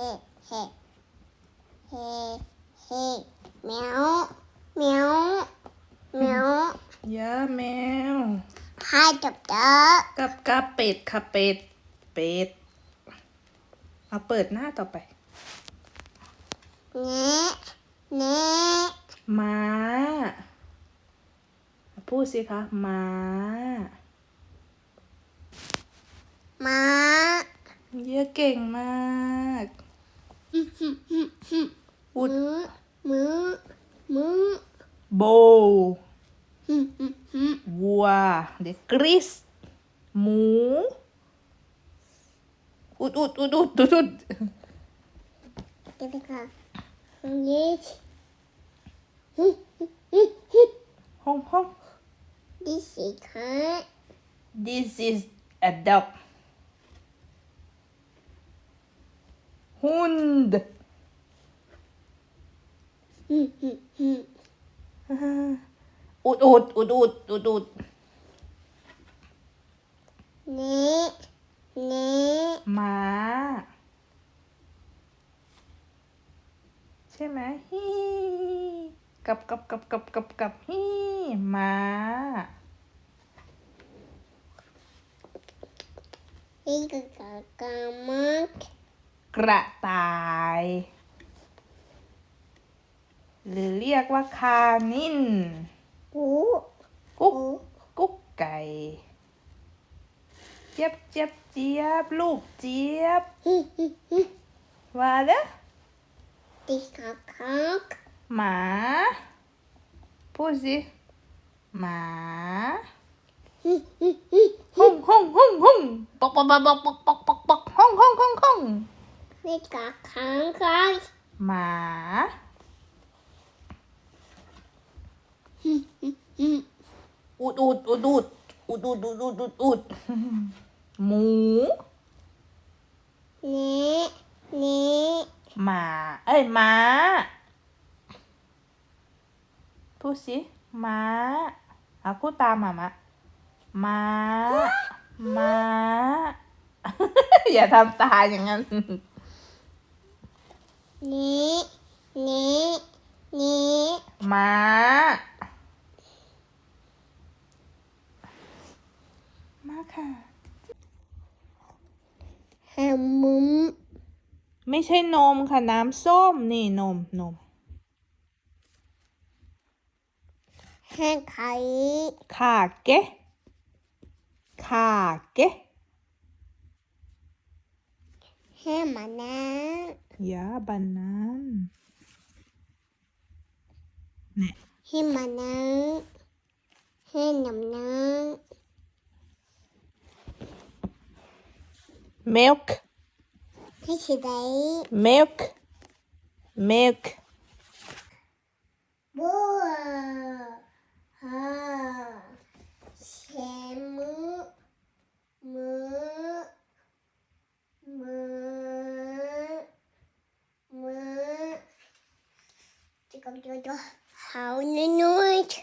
เฮ่เฮ่เฮ่เฮ่แมวแมวแมวเย่าแมวให้จับเด้อกับกับเป็ดค่ะเป็ดเป็ดเอาเปิดหน้าต่อไปเนะเนะม้า พูดสิคะม้า ม้า เยอะเก่งมาก wood มือมือ bow วัวเด็กกริสหมู อุดอุดอุดอุดอุดอุดห้องห้อง this is a dog Hund. Ut, ut, ut, ut, ut, ut. นี้นี้หมาใช่ไหมฮีกับกับกับกับกับกับฮีหมาอีกกับกับมาก ระต่าย หรือเรียกว่าคานิน 五 กุ๊ก 五 กุ๊กไก่ เจี๊ยบเจี๊ยบเจี๊ยบ ลูกเจี๊ยบ 哼哼哼， ว่าเด้อ 第三个 หมา พูดสิ หมา 哼哼哼， ห้องห้องห้องห้อง ไม่กัดงเขาหมาอุดอุดอุดอุดอุดอุดอุดอุดอุดอุดหมูนี่นี่หมา เอ้ยหมาพูดสิหมาเอาพูดตามหมามะหมาหมาอย่าทำตาอย่างนั้น นี้นี้นี้ม้า มาค่ะแฮมมุมไม่ใช่นมค่ะ น้ำส้ม นี่นมนมแฮไข่ขาเกะขาเกะ He banan. Ja, Banan. Nee. He banan. He banan. Milk. Cái gì đấy? Milk. Milk. Bố. À. Hả? How the noise.